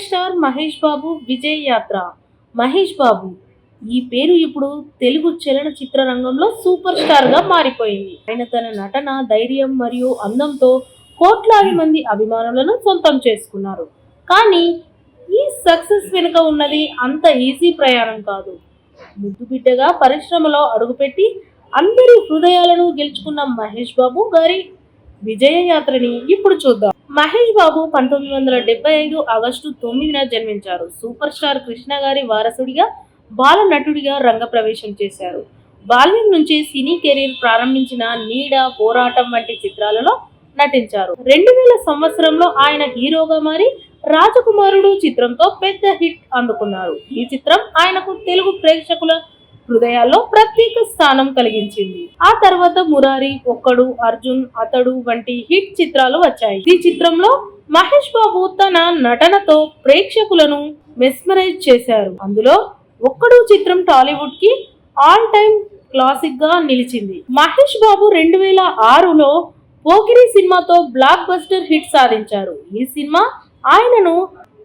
Super star Mahesh Babu Vijay యాత్ర. మహేష్ బాబు ఈ పేరు ఇప్పుడు తెలుగు చలనచిత్ర రంగంలో సూపర్ స్టార్గా మారిపోయింది. ఆయన తన నటన ధైర్యం మరియు అందంతో కోట్లాది మంది అభిమానులను సొంతం చేసుకున్నారు. కానీ ఈ సక్సెస్ వెనుక ఉన్నది అంత ఈజీ ప్రయాణం కాదు. ముద్దు బిడ్డగా పరిశ్రమలో అడుగుపెట్టి అందరి హృదయాలను గెలుచుకున్న మహేష్ బాబు గారి విజయ యాత్రని ఇప్పుడు చూద్దాం. మహేష్ బాబు పంతొమ్మిది వందల డెబ్బై ఐదు ఆగస్టు తొమ్మిదిన జన్మించారు. సూపర్ స్టార్ కృష్ణ గారి వారసుడిగా బాల నటుడిగా రంగప్రవేశం చేశారు. బాల్యం నుంచి సినీ కెరీర్ ప్రారంభించిన నీడ పోరాటం వంటి చిత్రాలలో నటించారు. రెండు వేల సంవత్సరంలో ఆయన హీరోగా మారి రాజకుమారుడు చిత్రంతో పెద్ద హిట్ అందుకున్నారు. ఈ చిత్రం ఆయనకు తెలుగు ప్రేక్షకుల హృదయాల్లో ప్రత్యేక స్థానం కలిగించింది. ఆ తర్వాత మురారి ఒక్కడు అర్జున్ అతడు వంటి హిట్ చిత్రాలు వచ్చాయి. ఈ చిత్రంలో మహేష్ బాబు తన నటనతో ప్రేక్షకులను మెస్మరైజ్ చేశారు. అందులో ఒక్కడు చిత్రం టాలీవుడ్కి ఆల్ టైమ్ క్లాసిక్గా నిలిచింది. మహేష్ బాబు రెండు వేల ఆరులో పోకిరి సినిమాతో బ్లాక్ బస్టర్ హిట్ సాధించారు. ఈ సినిమా ఆయనను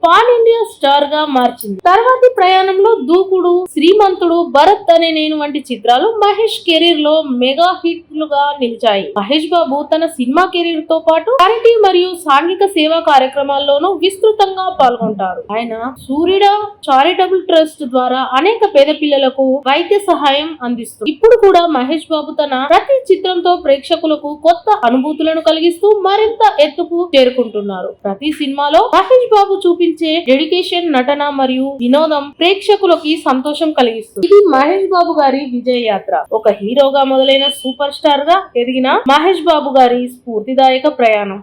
పాన్ ఇండియా స్టార్గా మార్చింది. తర్వాతి ప్రయాణంలో దూకుడు శ్రీమంతుడు భరత్ అనే నేను వంటి చిత్రాలు మహేష్ కెరీర్లో మెగా హిట్లుగా నిలిచాయి. మహేష్ బాబు తన సినిమా కెరీర్తో పాటు చారిటీ మరియు సాంఘిక సేవా కార్యక్రమాల్లోనూ విస్తృతంగా పాల్గొంటారు. ఆయన సూర్యుడ చారిటబుల్ ట్రస్ట్ ద్వారా అనేక పేద పిల్లలకు వైద్య సహాయం అందిస్తుంది ఇప్పుడు కూడా మహేష్ బాబు తన ప్రతి చిత్రంతో ప్రేక్షకులకు కొత్త అనుభూతులను కలిగిస్తూ మరింత ఎత్తుకు చేరుకుంటున్నారు. ప్రతి సినిమాలో మహేష్ బాబు చూపి చూపించే డెడికేషన్ నటన మరియు వినోదం ప్రేక్షకులకి సంతోషం కలిగిస్తుంది. ఇది మహేష్ బాబు గారి విజయ యాత్ర. ఒక హీరోగా మొదలైన సూపర్ స్టార్గా ఎదిగిన మహేష్ బాబు గారి స్ఫూర్తిదాయక ప్రయాణం.